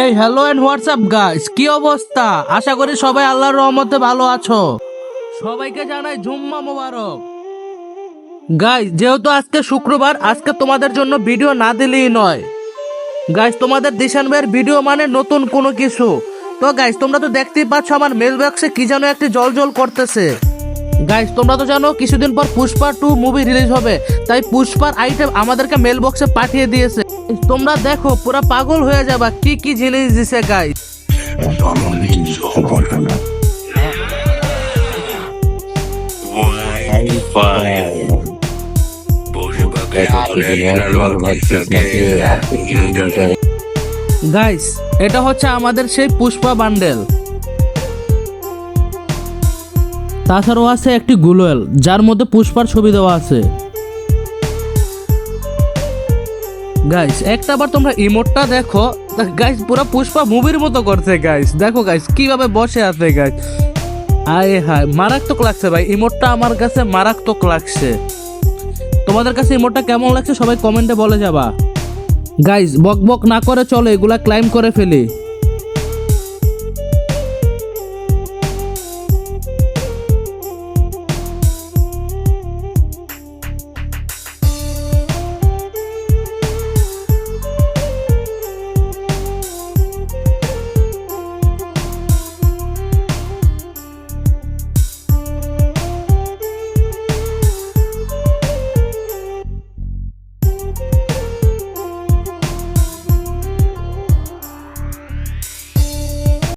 এই hello and WhatsApp guys কি অবস্থা? আশা করি সবাই আল্লাহর রহমতে ভালো আছো। সবাইকে জানাই জুম্মা মোবারক। গাইস যেহেতু আজকে শুক্রবার, আজকে তোমাদের জন্য ভিডিও না দিলেই নয়। গাইস তোমাদের দিশান ভাইয়ের ভিডিও মানে নতুন কোনো কিছু। তো গাইস তোমরা তো দেখতেই পাচ্ছ আমার মেল বক্সে কি যেন একটি জল জল করতেছে। গাইস তোমরা তো জানো, কিছুদিন পর পুষ্পা টু মুভি রিলিজ হবে। তাই পুষ্পার আইটেম আমাদেরকে মেল বক্সে পাঠিয়ে দিয়েছে। তোমরা দেখো, পুরা পাগল হয়ে যাবা। কি কি জিনিস দিছে গাইস গাইস এটা হচ্ছে আমাদের সেই পুষ্পা বান্ডেল তাছাড়াও আছে একটি গুলোয়েল, যার মধ্যে পুষ্পার ছবি দেওয়া আছে। গাইস একটা বার তোমরা ইমোটটা দেখো। গাইস পুরো পুষ্পা মুভির মতো করছে গাইস দেখো গাইস কীভাবে বসে আছে গাইস আয় হায়, মারাত্মক লাগছে ভাই। ইমোটটা আমার কাছে মারাত্মক লাগছে। তোমাদের কাছে ইমোটটা কেমন লাগছে সবাই কমেন্টে বলে যাবা। গাইস বক বক না করে চলো, এগুলা ক্লাইম করে ফেলি।